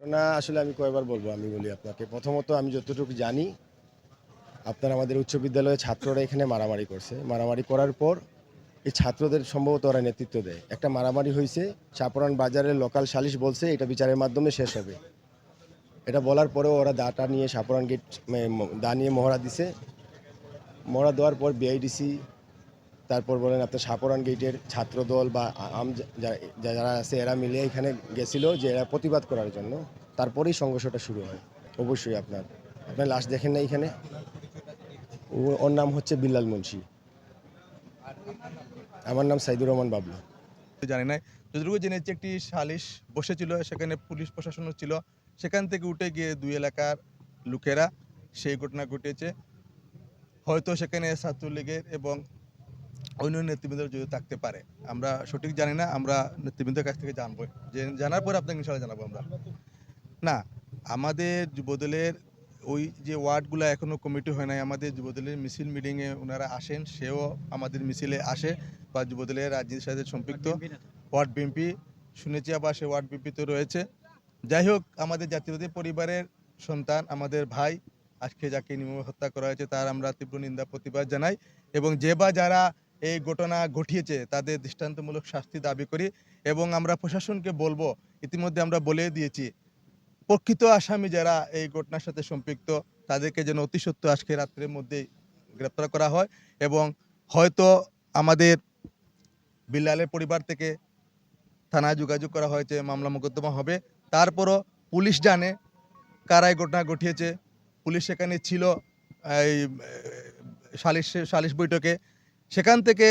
না আসলে আমি কয়বার বলব, আমি বলি আপনাকে। প্রথমত আমি যতটুকু জানি, আপনার আমাদের উচ্চ বিদ্যালয়ে ছাত্ররা এখানে মারামারি করছে। মারামারি করার পর এই ছাত্রদের সম্ভবত ওরা নেতৃত্ব দেয়। একটা মারামারি হয়েছে চাপরান বাজারের লোকাল সালিশ বলছে, এটা বিচারের মাধ্যমে শেষ হবে। এটা বলার পরেও ওরা দাটা নিয়ে সাপরান গেট দা নিয়ে মহড়া দিছে। মহড়া দেওয়ার পর বিআইডিসি তারপর বলেন আপনার সাপরান গেটের ছাত্রদল বা আম যারা আছে, এরা মিলে এখানে গেছিল যে এরা প্রতিবাদ করার জন্য। তারপরেই সংঘর্ষটা শুরু হয়, অবশ্যই আপনার। আপনার লাশ দেখেন না এখানে? ওর নাম হচ্ছে বিল্লাল মুন্সি। আমার নাম সাইদুর রহমান বাবলু। জানি না যতটুকু জেনেছি, একটি সালিশ বসেছিল, সেখানে পুলিশ প্রশাসনও ছিল। সেখান থেকে উঠে গিয়ে দুই এলাকার লোকেরা সেই ঘটনা ঘটেছে। হয়তো সেখানে ছাত্রলীগের এবং অন্য নেতৃবৃন্দ যদি থাকতে পারে আমরা সঠিক জানি না আমরা নেতৃবৃন্দের কাছ থেকে জানব। যে জানার পর আপনাকে ইনশাল্লাহ জানাব আমরা। না আমাদের যুবদলের ওই যে ওয়ার্ডগুলো এখনও কমিটি হয় নাই আমাদের যুবদলের মিছিল মিটিংয়ে ওনারা আসেন সেও আমাদের মিছিলে আসে বা যুবদলের রাজনীতির সাথে সম্পৃক্ত। ওয়ার্ড বিএনপি শুনেছি আবার সে ওয়ার্ড বিএনপিতে রয়েছে। যাই হোক আমাদের জাতীয়বাদী পরিবারের সন্তান আমাদের ভাই আজকে যাকে নির্মম হত্যা করা হয়েছে তার আমরা তীব্র নিন্দা প্রতিবাদ জানাই। এবং যে বা যারা এই ঘটনা ঘটিয়েছে, তাদের দৃষ্টান্তমূলক শাস্তি দাবি করি এবং আমরা প্রশাসনকে বলব, ইতিমধ্যে আমরা বলে দিয়েছি, প্রকৃত আসামি যারা এই ঘটনার সাথে সম্পৃক্ত, তাদেরকে যেন অতি সত্য আজকে রাত্রের মধ্যেই গ্রেপ্তার করা হয় এবং হয়তো আমাদের বিল্লালের পরিবার থেকে থানায় যোগাযোগ করা হয়েছে, মামলা মোকদ্দমা হবে। তারপরও পুলিশ জানে কারা এই ঘটনা ঘটিয়েছে। পুলিশ সেখানে ছিল, এই সালিশ সালিশ বৈঠকে সেখান থেকে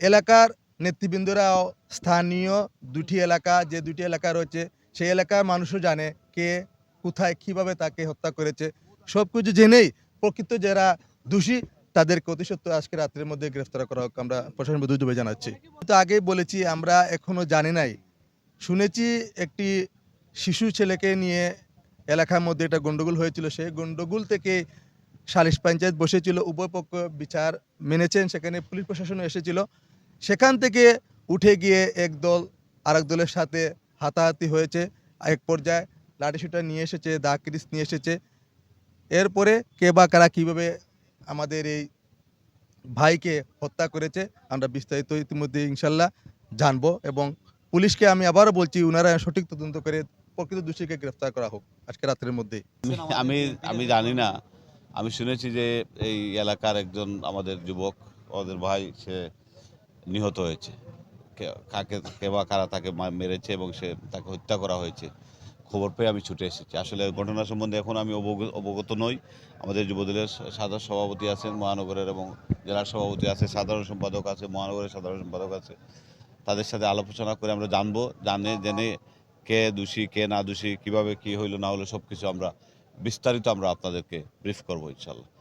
এলাকার নেতৃবৃন্দরাও স্থানীয় দুটি এলাকা, যে দুটি এলাকা রয়েছে, সেই এলাকার মানুষও জানে কে কোথায় কীভাবে তাকে হত্যা করেছে। সব কিছু জেনেই প্রকৃত যারা দোষী, তাদেরকে অতি সত্য আজকে রাত্রের মধ্যে গ্রেফতার করা হোক আমরা প্রশাসন দুর্যোগে জানাচ্ছি। তো আগেই বলেছি, আমরা এখনও জানি নাই। শুনেছি একটি শিশু ছেলেকে নিয়ে এলাকার মধ্যে একটা গন্ডগোল হয়েছিল। সেই গন্ডগোল থেকে সালিশ পঞ্চায়েত বসেছিল, উভয় পক্ষ বিচার মেনেছেন, সেখানে পুলিশ প্রশাসনও এসেছিল। সেখান থেকে উঠে গিয়ে এক দল আরেক দলের সাথে হাতাহাতি হয়েছে। এক পর্যায়ে লাঠিসুটা নিয়ে এসেছে, দা ক্রিস নিয়ে এসেছে। এরপরে কে বা কারা কীভাবে আমাদের এই ভাইকে হত্যা করেছে, আমরা বিস্তারিত ইতিমধ্যে ইনশাল্লাহ জানব এবং পুলিশকে আমি আবারও বলছি ওনারা সঠিক তদন্ত করে প্রকৃত দোষীকে গ্রেফতার করা হোক আজকে রাত্রের মধ্যে আমি আমি জানি না। আমি শুনেছি যে এই এলাকার একজন আমাদের যুবক ওদের ভাই, সে নিহত হয়েছে। কাকে, কে বা কারা তাকে মেরেছে এবং সে তাকে হত্যা করা হয়েছে। খবর পেয়ে আমি ছুটে এসেছি। আসলে ঘটনা সম্বন্ধে এখন আমি অবগ- অবগত নই। আমাদের যুবদলের সাধারণ সভাপতি আছেন মহানগরের এবং জেলার সভাপতি আছে, সাধারণ সম্পাদক আছে, মহানগরের সাধারণ সম্পাদক আছে। তাদের সাথে আলোচনা করে আমরা জানব, জানে, জেনে কে দোষী, কে না দোষী, কীভাবে, কি হইল, না হলো সব কিছু আমরা বিস্তারিত আমরা আপনাদেরকে ব্রিফ করব ইনশাল্লাহ